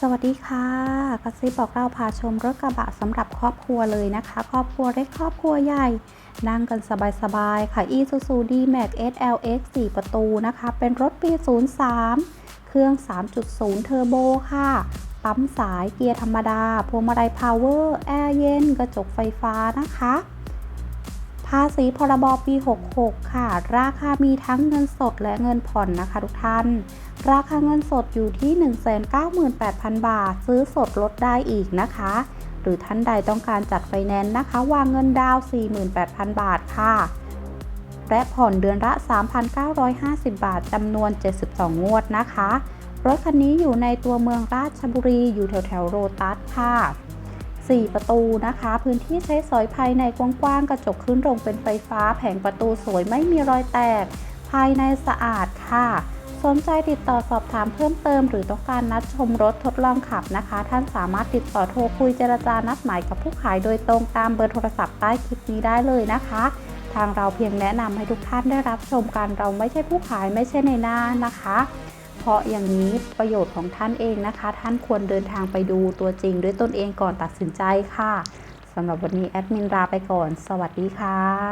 สวัสดีค่ะกระซิบบอกเราพาชมรถกระบะสำหรับครอบครัวเลยนะคะ ครอบครัวเล็กครอบครัวใหญ่ นั่งกันสบายๆค่ะ Isuzu D-Max SLX 4 ประตูนะคะ เป็นรถปี 03 เครื่อง 3.0 เทอร์โบค่ะ ปั๊มสายเกียร์ธรรมดา พวงมาลัยพาวเวอร์ แอร์เย็น กระจกไฟฟ้านะคะ ภาษีพรบปี 66 ค่ะ ราคามีทั้งเงินสดและเงินผ่อนนะคะทุกท่าน ราคาเงินสดอยู่ที่ 198,000 บาท ซื้อสดลดได้อีกนะคะ หรือท่านใดต้องการจัดไฟแนนซ์นะคะ วางเงินดาว 48,000 บาทค่ะ และผ่อนเดือนละ 3,950 บาทจำนวน 72 งวดนะคะ รถคันนี้อยู่ในตัวเมืองราชบุรีอยู่แถวแถวโรตัสค่ะ 4 ประตูนะคะ พื้นที่ใช้สอยภายในกว้างๆ กระจกขึ้นลงเป็นไฟฟ้า แผงประตูสวยไม่มีรอยแตก ภายในสะอาดค่ะ สนใจติดต่อสอบถามเพิ่มเติม หรือต้องการนัดชมรถทดลองขับนะคะ ท่านสามารถติดต่อโทรคุยเจรจานัดหมายกับผู้ขายโดยตรงตามเบอร์โทรศัพท์ใต้คลิปนี้ได้เลยนะคะ ทางเราเพียงแนะนำให้ทุกท่านได้รับชมกันเราไม่ใช่ผู้ขายไม่ใช่ในหน้านะคะเพราะอย่างนี้ประโยชน์ของท่านเองนะคะ ท่านควรเดินทางไปดูตัวจริงด้วยตนเองก่อนตัดสินใจค่ะสำหรับวันนี้แอดมินลาไปก่อน สวัสดีค่ะ